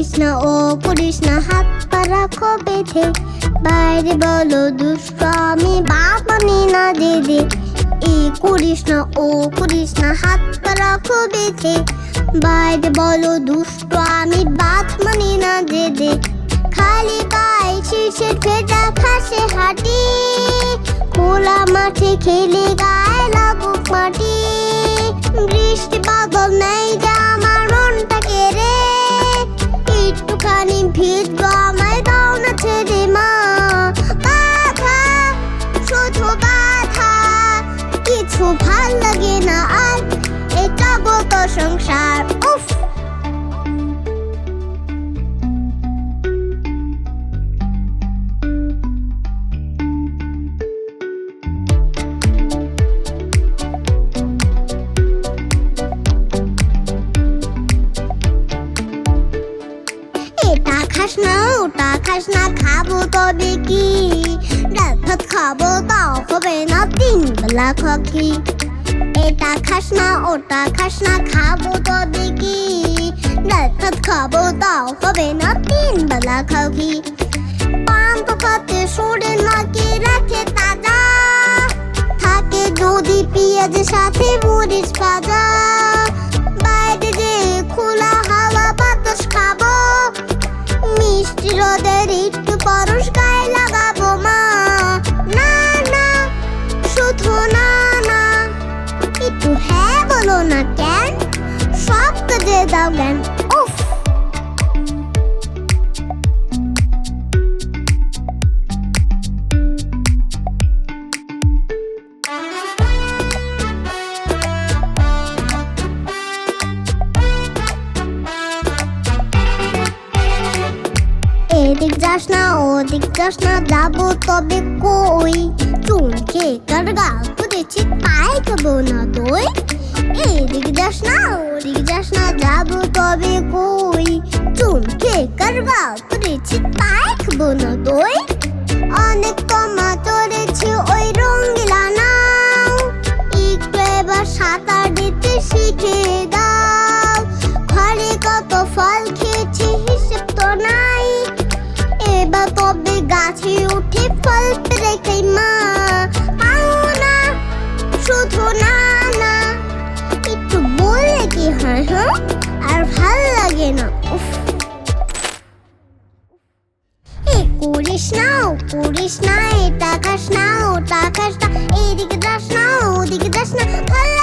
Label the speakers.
Speaker 1: না ও করিস হাত পা রাখো, বেঁধে। বাইরে বলো দুষ্ট আমি বাপ মানি না দে দে এ করিস না ও করিস না হাত পা রাখো, বেঁধে। বাইরে বলো দুষ্ট আমি বাপ মানি না দে দে খালি গায়ে শীষের ভেজা ঘাসে হাঁটি। খোলা মাঠে খেলে গায়ে লাগুক মাটি। বৃষ্টি বাদল নেই সংসার খাস না ওটা খাস না খাব ভাত খাব হবে না তিন বেলা এটা খাস না, ওটা খাস না, খাব তবে কি ভাত খাব তাও হবে না, তিন বেলা খাও পান দাও জ্ঞান উফ এদিক যাস না, ওদিক যাস না, যাব তবে কই? চুনকে কার গাল করেছি পাই খাব না তুই। এদিক যাস না তবে কই? চুমকে কার গাল করেছি পাই খাব না তুই অনেক কমা চড়েছি ওই রঙ্গিলা নাও। একটু এবার সাঁতার দিতে শিখে আর ভালো লাগে না। এ, করিস না, ও, করিস না এটা খাস না ওটা খাস না এদিকে যাস না ওদিকে যাস না, ভালো